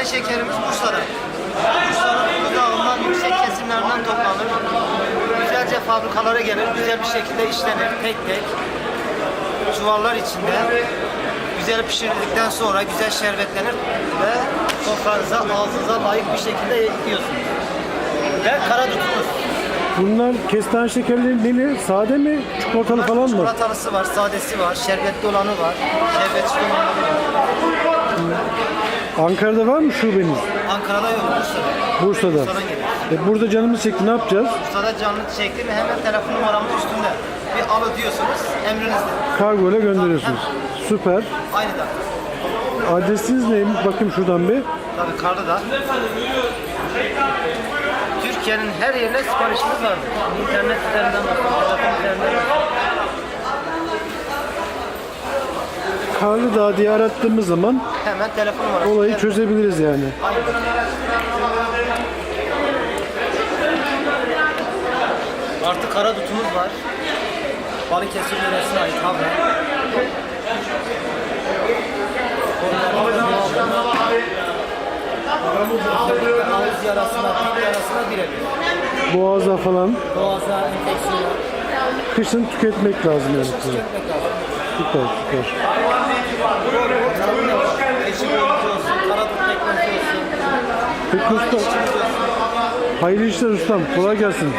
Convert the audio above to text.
Kestane şekerimiz Bursa'da. Bursa'nın Ulu Dağı'ndan yüksek kesimlerinden toplanır. Güzelce fabrikalara gelir, güzel bir şekilde işlenir tek tek. Çuvallar içinde. Güzel pişirildikten sonra güzel şerbetlenir ve sofranıza, ağzınıza layık bir şekilde yiyorsunuz. Ve kara tutumuz. Bunlar kestane şekerli neli? Sade mi? Çikolatalı falan mı? Çikolatalısı var, sadesi var, şerbetli olanı var, şerbetsiz olanı var. Ankara'da var mı şubeniz? Ankara'da yok, Bursa'da. Bursa'da. Bursa'dan. E burada canımız çekti ne yapacağız? Bursa'da canlı çekti mi hemen telefon numaramın üstünde. Bir alo diyorsunuz, emrinizde. Kargo ile gönderiyorsunuz. Süper. Aynı da. Adresiniz neymiş? Bakayım şuradan bir. Tabii karlı da. Türkiye'nin her yerine siparişimiz var. İnternet üzerinden telefon üzerinden bakın. Karlıdağ diye arattığımız zaman Hemen telefon numarası. olayı çözebiliriz yani. Artı kara dutumuz var. Balıkesir yöresine ait havra. Ağız yarasına, dil yarasına birebir. Boğaza falan Boğaza, enfeksiyona, kışın tüketmek lazım yani. tüketmek lazım. Süper süper. Peki usta, hayırlı işler ustam. Kolay gelsin.